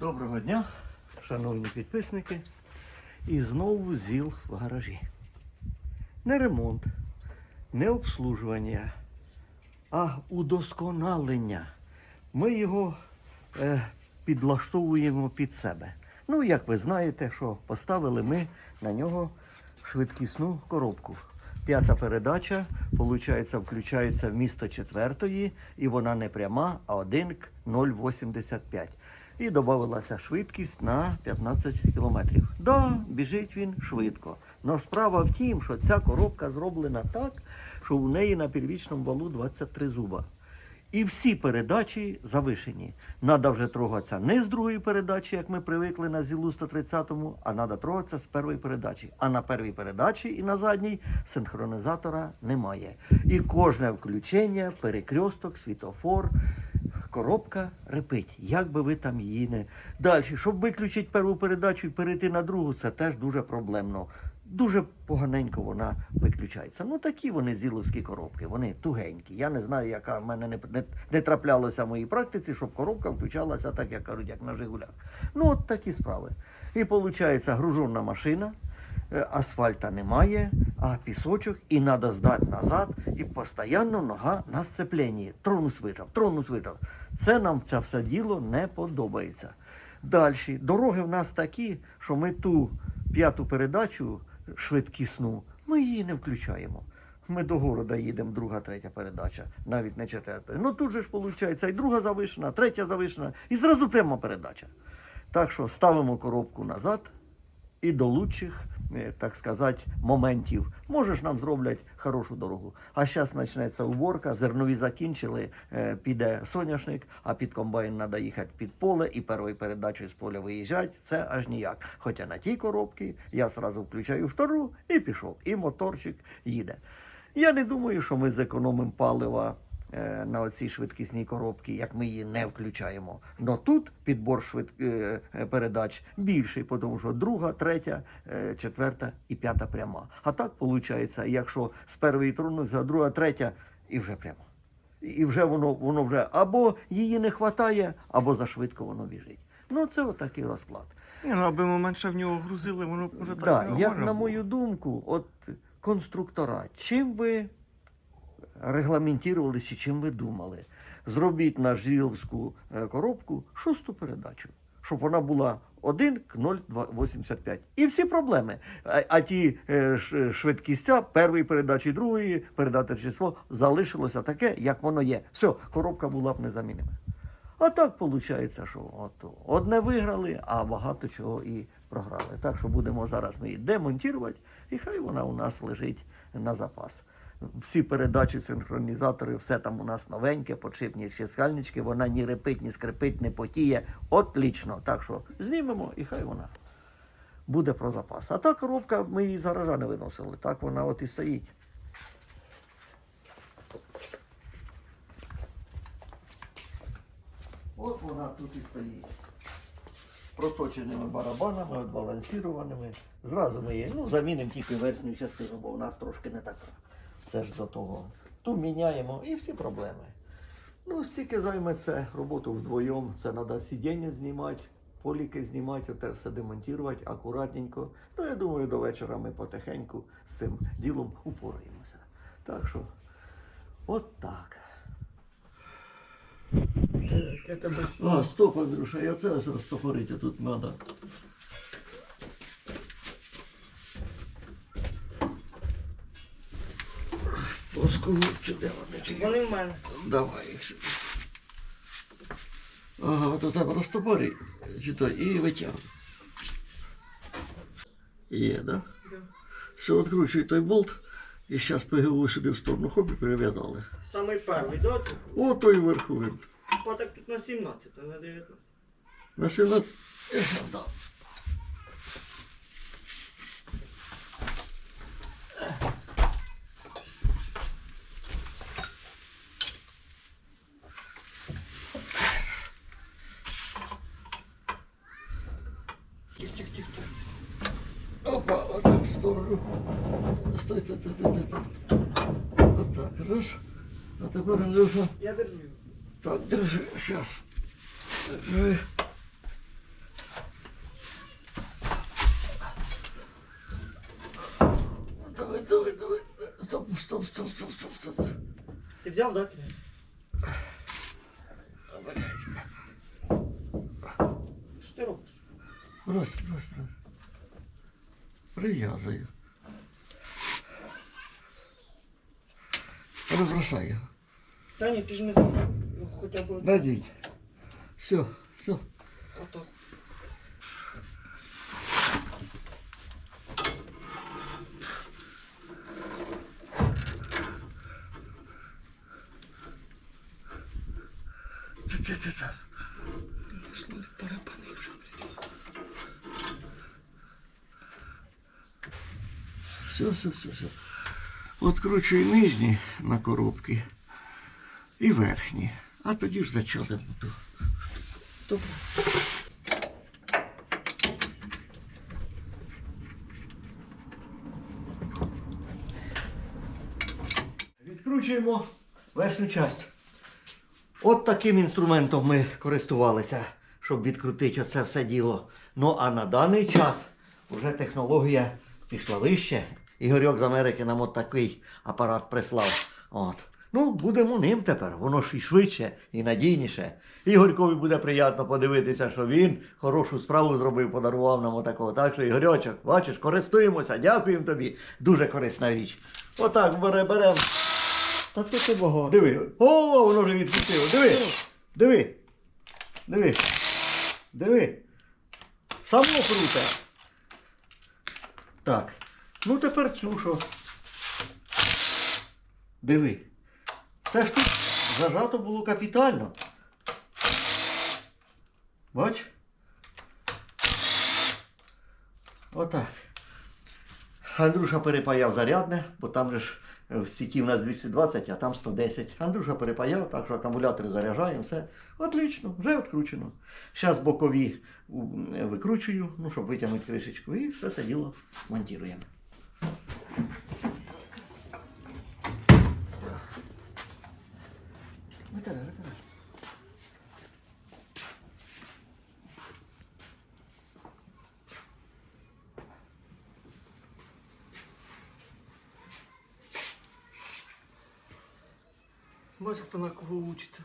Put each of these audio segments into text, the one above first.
Доброго дня, шановні підписники. І знову ЗІЛ в гаражі. Не ремонт, не обслужування, а удосконалення. Ми його е, підлаштовуємо під себе. Ну, як ви знаєте, що поставили ми на нього швидкісну коробку. П'ята передача, виходить, включається в місто четвертої, і вона не пряма, а 1 к 0,85. І додавалася швидкість на 15 кілометрів. Да, біжить він швидко. Но справа в тім, що ця коробка зроблена так, що у неї на первічному валу 23 зуба. І всі передачі завишені. Надо вже трогатися не з другої передачі, як ми привикли на ЗІЛу 130-му, а треба трогатися з першої передачі. А на первій передачі і на задній синхронізатора немає. І кожне включення, перекресток, світофор, коробка репить, як би ви там її не. Далі, щоб виключити першу передачу і перейти на другу, це теж дуже проблемно. Дуже поганенько вона виключається. Ну такі вони зіловські коробки, вони тугенькі. Я не знаю, яка в мене не, не, не траплялося в моїй практиці, щоб коробка включалася так, як кажуть, як на Жигулях. Ну, от такі справи. І виходить, гружовна машина, асфальта немає, а пісочок, і треба здати назад, і постійно нога на сцепленні. Тронус вижав, тронус вижав. Це нам це все діло не подобається. Далі, дороги в нас такі, що ми ту п'яту передачу швидкісну, ми її не включаємо. Ми до города їдемо, друга, третя передача, навіть не четверта. Ну тут же ж виходить і друга завишена, третя завишена, і зразу пряма передача. Так що ставимо коробку назад і до лучших, е, так сказати, моментів. Можеш нам зроблять хорошу дорогу. А зараз почнеться уборка, зернові закінчили, е, піде соняшник, а під комбайн треба їхати під поле і першою передачею з поля виїжджати. Це аж ніяк. Хоча на тій коробці я одразу включаю втору і пішов. І моторчик їде. Я не думаю, що ми зекономимо палива е, на оцій швидкісній коробці, як ми її не включаємо. Но тут підбор швид... е, е, передач більший, тому що друга, третя, е, четверта і п'ята пряма. А так виходить, якщо з першої тронуться, а друга, третя і вже прямо. І вже воно, воно вже або її не вистачає, або зашвидко воно біжить. Ну, це отакий розклад. Ні, ну аби ми менше в нього грузили, воно може так Да, нормально як на мою думку, от конструктора, чим ви регламентувалися, чим ви думали? Зробіть на жилівську е, коробку шосту передачу, щоб вона була 1 к 0,85. І всі проблеми. А, а ті е, швидкістя першої передачі, другої, передати число залишилося таке, як воно є. Все, коробка була б незамінима. А так виходить, що от одне виграли, а багато чого і програли. Так що будемо зараз ми її демонтувати, і хай вона у нас лежить на запас. Всі передачі, синхронізатори, все там у нас новеньке, подшипні ще скальнички, вона ні репить, ні скрипить, не потіє. Отлічно. Так що знімемо і хай вона буде про запас. А та коробка ми її з не виносили. Так вона от і стоїть. От вона тут і стоїть. Проточеними барабанами, відбалансірованими. Зразу ми її ну, замінимо тільки верхню частину, бо в нас трошки не така. Це ж за того. Ту міняємо і всі проблеми. Ну, стільки займе це роботу вдвоєм. Це треба сидіння знімати, поліки знімати, оте все демонтувати акуратненько. Ну, я думаю, до вечора ми потихеньку з цим ділом упораємося. Так що, от так. Тебе А, стоп, Андрюша, я це ось розтопорити тут треба. Плоскогубці, де вони? Вони в мене. Давай їх сюди. Ага, от у тебе розтопорі, чи то, і витягуй. Є, да? Все, відкручуй той болт, і зараз ПГУ сюди в сторону хоп і перев'язали. Самий перший, да, це? О, той видно. Па так тут на 17, а на 19. На 17. Я щас Опа, вот так в сторону. Стой, стой, стой, стой, стой. Вот так, раз. А тепер Андрюша. Я держу. Так, держи, сейчас. Держи. Давай, давай, давай. Стоп, стоп, стоп, стоп, стоп, стоп. Ты взял, да? Блядь. Что ты робишь? Брось, брось. Прив'язую. Розбросай його. Та ні, ти ж не забув. Хоча б Надіть. Все, все. ото. Це, це, це, це. Все, все, все, все. Откручуй нижні на коробки і верхні. А тоді ж зачалимо ту. Добре. Відкручуємо верхню часть. От таким інструментом ми користувалися, щоб відкрутити оце все діло. Ну а на даний час вже технологія пішла вище. Ігорьок з Америки нам от такий апарат прислав. От. Ну, будемо ним тепер. Воно ж і швидше, і надійніше. Ігорькові буде приємно подивитися, що він хорошу справу зробив, подарував нам отакого. Так що, Ігорьочок, бачиш, користуємося, дякуємо тобі. Дуже корисна річ. Отак бере, беремо. Та тут ти багато. Диви. О, воно вже відкрутило. Диви. Диви. Диви. Диви. Само круте. Так. Ну тепер цю що. Диви. Це ж тут зажато було капітально. Бач? Отак. Андрюша перепаяв зарядне, бо там же ж е, в сіті в нас 220, а там 110. Андрюша перепаяв, так що акумулятори заряджаємо, все. Отлично, вже відкручено. Зараз бокові викручую, ну, щоб витягнути кришечку, і все це діло монтуємо. Витирай, витирай. Бачиш, хто на кого учиться.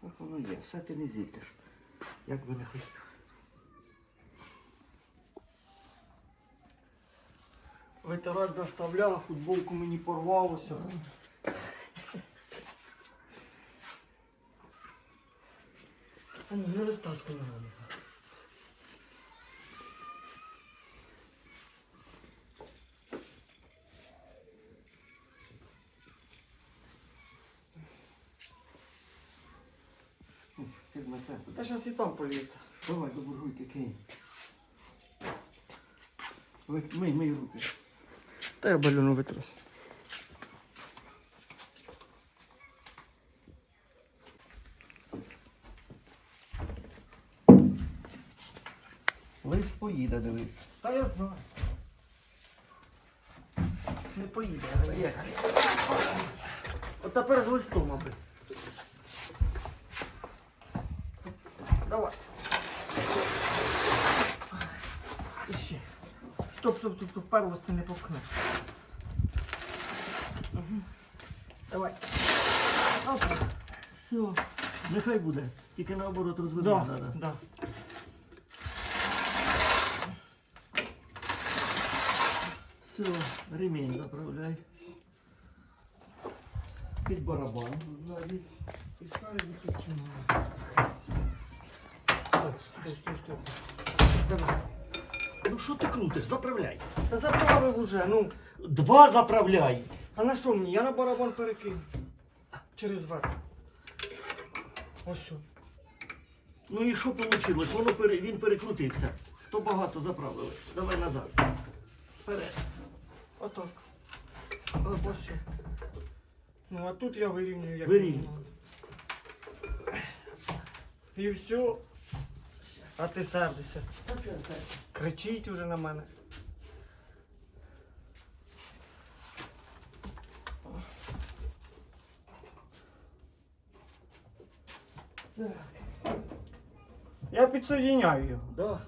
Так воно є, все ти не зіткнеш. Як би не хотів. Витирати заставляв, футболку мені порвалося. Не розтаску не надо. Ти ж на це. Та зараз і там поліється. Давай до буржуйки кинь. Мий, мий руки. Та я балюну витрус. Лист поїде, дивись. Та я знаю. Не поїде. Поїхали. От тепер з листом, аби. Давай. Стоп, стоп, стоп, не попхнеш. Мгм. Давай. Опа. Все. Нехай буде. Тільки наоборот Да, розвернути треба. да. Все, ремінь заправляй. Під барабан ззаді. І цю ногу. Стой, стой, стой, стой. Давай. Ну що ти крутиш? Заправляй. Та заправив уже, ну. Два заправляй. А на що мені? Я на барабан перекину. Через верх. Ось. Ну і що вийшло? Воно пере... він перекрутився. То багато заправили. Давай назад. Вперед. Отак. Ось. Ну а тут я вирівнюю як. Вирівнюй. І все. А ти сердишся. Кричіть уже на мене. Я підсоединяю його, да.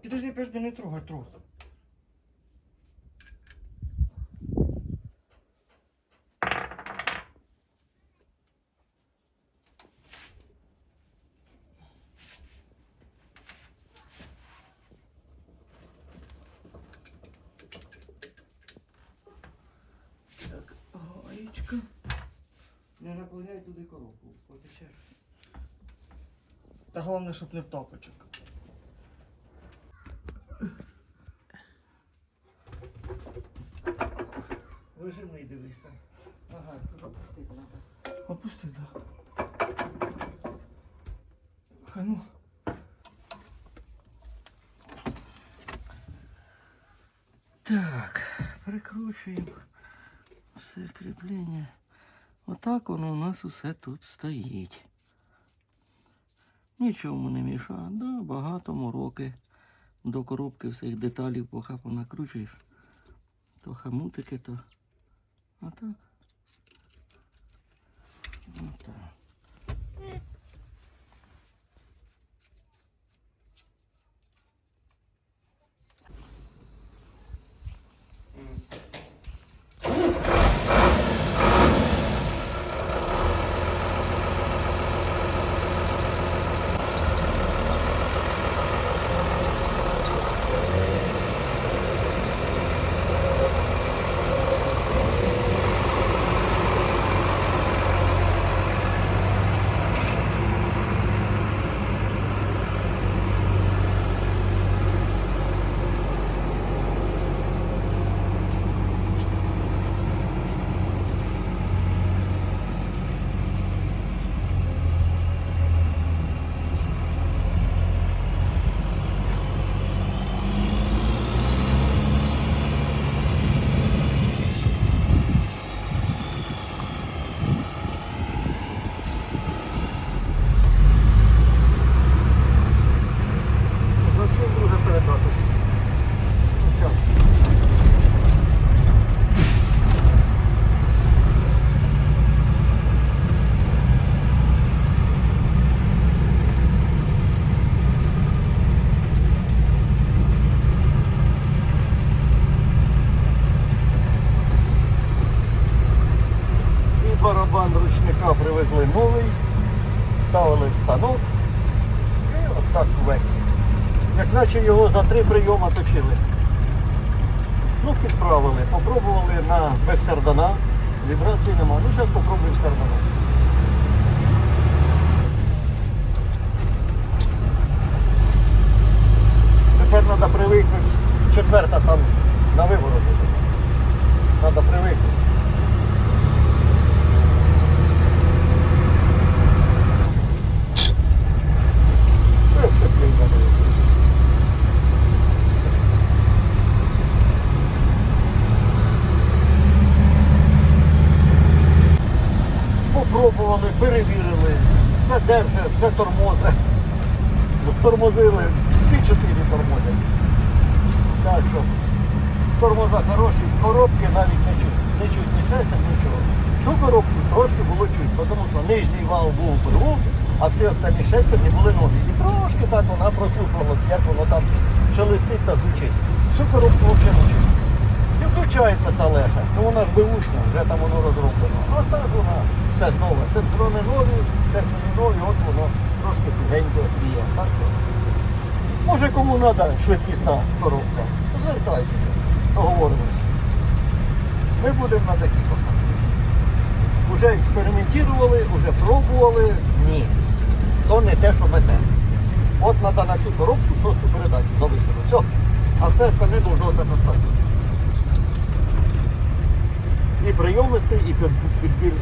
Підожди, підожди, не трогай трос. Головне, щоб не в топочок. Вижимай, дивись там. Ага, тут опустити треба. Опусти, да. Хай ну. Так, прикручуємо все кріплення. Отак воно у нас усе тут стоїть. Нічому не мішає. Да, багато мороки. До коробки всіх деталів похапу накручуєш. То хамутики, то. А так. Отак. Зовсім друга передача. Щас. І барабан ручника привезли новий, ставили в станок. І отак весь. Як наче його за три прийоми точили. Ну, підправили, попробували на без кардана. Вібрації нема. Ну, зараз попробуємо з карданом. Тепер треба привикнути. Четверта там на вивороті. Треба привикнути. Це сцепління дивиться. Попробували, перевірили, все держи, все тормози. Затормозили, всі чотири тормозять. Так що тормоза хороші, коробки навіть не чуть. Не чуть ні шестер, нічого. Цю коробку трошки було чуть, тому що нижній вал був перву, а всі останні шестерні були нові. І трошки так вона прослухалася, як воно там шелестить та звучить. Цю коробку взагалі не чуть. І включається ця леша. Ну вона ж беушна, вже там воно розроблено. А так вона все ж нове. Синхрони нові, терсини нові, от воно трошки. Так що. Може кому треба швидкісна коробка. Звертайтеся, договоримося. Ми будемо на такі поки. Уже експериментували, уже пробували. Ні. То не те, що мете. От треба на цю коробку шосту передачу залишили. Все. А все остальне должно так остатися. І прийомистий, і під, підбір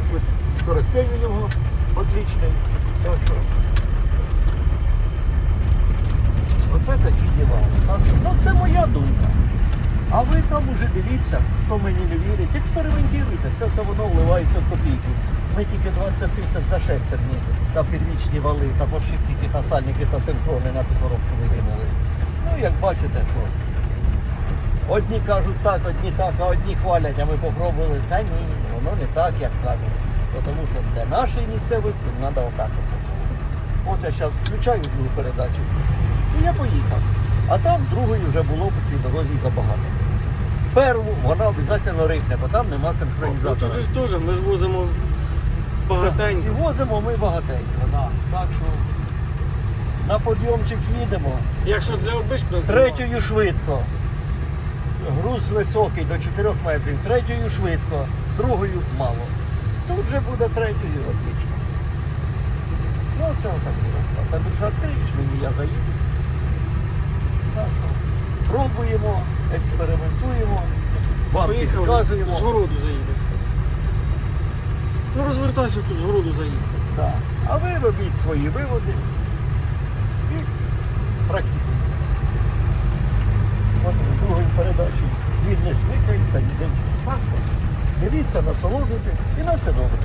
скоростей у нього отличний. Так що. Оце такі діла. Ну це моя думка. А ви там уже дивіться, хто мені не вірить, експериментуйте, все це воно вливається в копійки. Ми тільки 20 тисяч за шестерні та підвічні вали, та подшипники, та сальники, та синхрони на ту викинули. Ну, як бачите, що одні кажуть так, одні так, а одні хвалять, а ми попробували. Та ні, воно не так, як кажуть. Тому що для нашої місцевості треба отак. От, от я зараз включаю другу передачу. І я поїхав. А там другої вже було по цій дорозі забагато. Перву вона обов'язково рипне, бо там нема Ну, синхронізатора. тут же ж теж, ми ж возимо І багатенько. возимо ми багатенько. Да. Так що на подйомчик їдемо. Якщо для обичного Третьою швидко. Груз високий до 4 метрів, третьою швидко, другою мало. Тут же буде третьою отлично. Ну це отакий розклад. Та душа відкриєш мені, я заїду. Так пробуємо, експериментуємо, вам підказуємо. з городу заїдемо. Ну розвертайся тут, з городу заїдемо. Да. А ви робіть свої виводи і практикуйте. В передачі він не смикається ніде. Дивіться, насолоджуйтесь і на все добре.